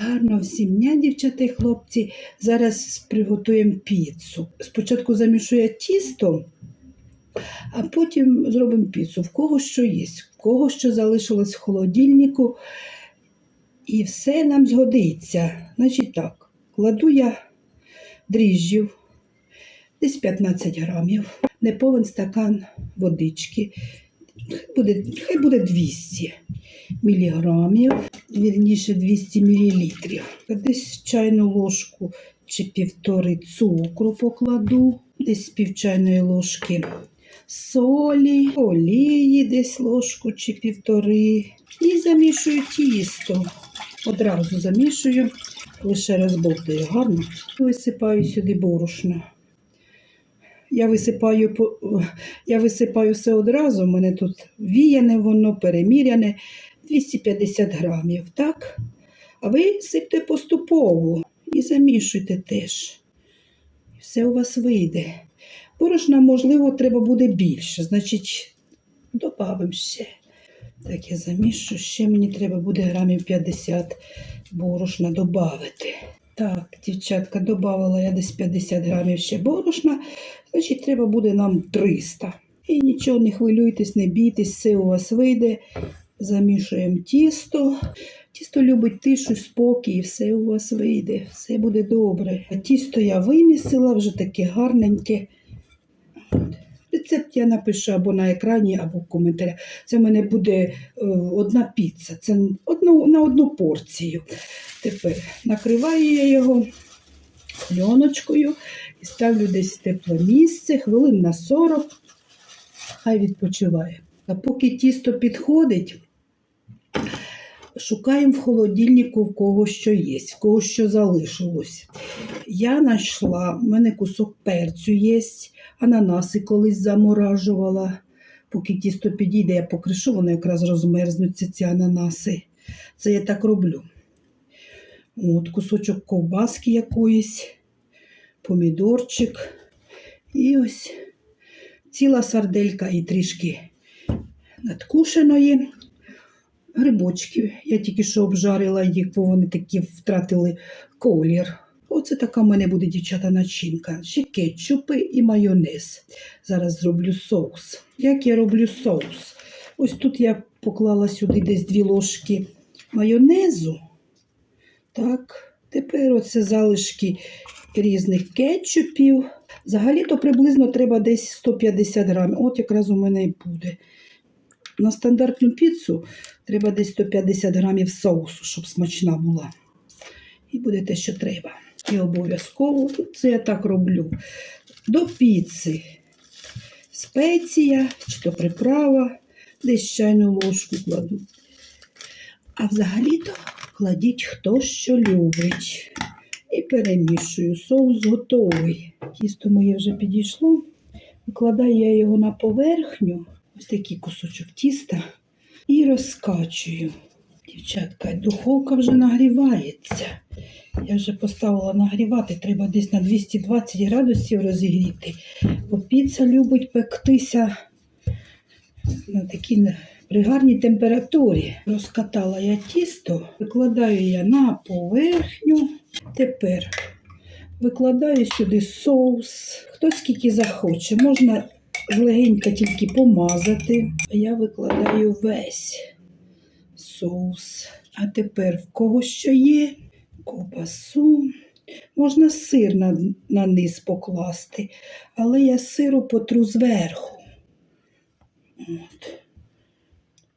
Гарно всім дня, дівчата і хлопці. Зараз приготуємо піцу. Спочатку замішую тісто, а потім зробимо піцу. В кого що є, в кого що залишилось в холодильнику. І все нам згодиться. Значить так, кладу я дріжджів, десь 15 грамів, неповен стакан водички. Буде, хай буде 200 міліграмів, вірніше 200 мілілітрів. Десь чайну ложку чи півтори цукру покладу, десь пів чайної ложки солі, олії, десь ложку чи півтори. І замішую тісто. Одразу замішую, лише розбовтую гарно. Висипаю сюди борошно. Я висипаю, я висипаю все одразу. У мене тут віяне воно, переміряне 250 грамів, так? А ви сипте поступово і замішуйте теж. Все у вас вийде. Борошна, можливо, треба буде більше, значить, додамо ще. Так, я замішую, ще мені треба буде грамів 50 борошна додати. Так, дівчатка, додавала я десь 50 грамів ще борошна, значить, треба буде нам 300. І нічого не хвилюйтесь, не бійтесь, все у вас вийде. Замішуємо тісто. Тісто любить тишу, спокій, і все у вас вийде, все буде добре. А тісто я вимісила, вже таке гарненьке. Рецепт я напишу або на екрані, або в коментарях. Це в мене буде е, одна піца. Це одну, на одну порцію. Тепер накриваю я його пленочкою і ставлю десь в тепле місце, хвилин на 40. Хай відпочиває. А поки тісто підходить, шукаємо в холодильнику в кого що є, в кого що залишилось. Я знайшла, в мене кусок перцю є, ананаси колись заморажувала. Поки тісто підійде, я покришу, воно якраз розмерзнуться ці ананаси. Це я так роблю. От, кусочок ковбаски якоїсь, помідорчик. І ось ціла сарделька і трішки надкушеної. Грибочки. Я тільки що обжарила їх, бо вони такі втратили колір. Оце така в мене буде дівчата начинка. Ще кетчупи і майонез. Зараз зроблю соус. Як я роблю соус? Ось тут я поклала сюди десь дві ложки майонезу. Так, тепер оце залишки різних кетчупів. Взагалі-то приблизно треба десь 150 грамів. От якраз у мене і буде. На стандартну піцу треба десь 150 грамів соусу, щоб смачна була. І буде те, що треба. І обов'язково це я так роблю. До піци спеція чи то приправа, десь чайну ложку кладу. А взагалі-то кладіть хто що любить. І перемішую. Соус готовий. Тісто моє вже підійшло. Викладаю я його на поверхню, ось такий кусочок тіста, і розкачую. Дівчатка, духовка вже нагрівається. Я вже поставила нагрівати, треба десь на 220 градусів розігріти, бо піца любить пектися на такій при гарній температурі. Розкатала я тісто, викладаю я на поверхню. Тепер викладаю сюди соус. Хто скільки захоче, можна легенько тільки помазати. Я викладаю весь соус. А тепер в кого що є, ковбасу. Можна сир на, на низ покласти, але я сиру потру зверху. От.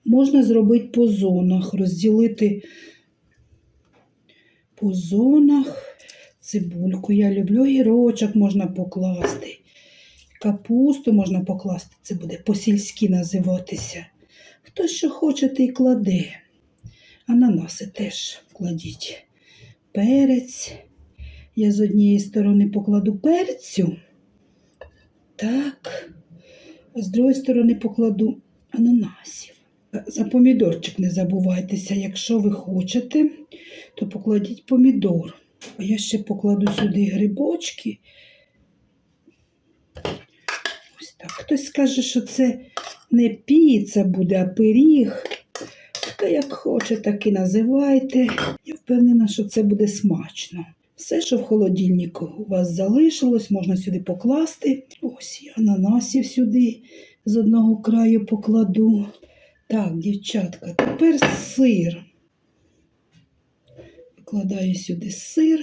Можна зробити по зонах, розділити по зонах. Цибульку я люблю, гірочок можна покласти. Капусту можна покласти, це буде по-сільськи називатися. Хто що хоче, той кладе. Ананаси теж кладіть. Перець. Я з однієї сторони покладу перцю. Так. А з другої сторони покладу ананасів. За помідорчик не забувайтеся, якщо ви хочете, то покладіть помідор. А я ще покладу сюди грибочки. Ось так. Хтось скаже, що це не піца буде, а пиріг. Та як хоче, так і називайте. Я впевнена, що це буде смачно. Все, що в холодильнику у вас залишилось, можна сюди покласти. Ось я ананасів сюди з одного краю покладу. Так, дівчатка, тепер сир. Викладаю сюди сир,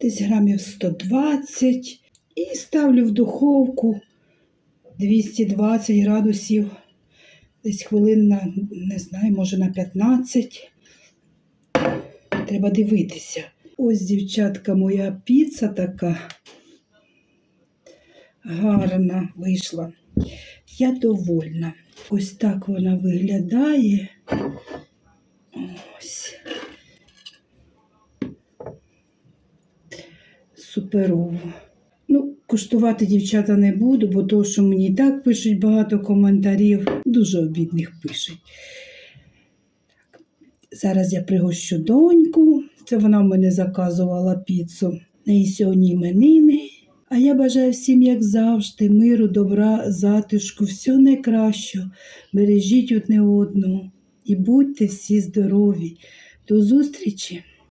десь грамів 120 і ставлю в духовку 220 градусів, десь хвилин на, не знаю, може на 15. Треба дивитися. Ось, дівчатка, моя піца така гарна вийшла. Я довольна. Ось так вона виглядає. Ось. Суперово. Куштувати дівчата не буду, бо то, що мені і так пишуть багато коментарів, дуже обідних пишуть. Так. Зараз я пригощу доньку. Це вона в мене заказувала піцу. Неї сьогодні іменини. А я бажаю всім, як завжди, миру, добра, затишку, всього найкращого. Бережіть одне одного і будьте всі здорові. До зустрічі!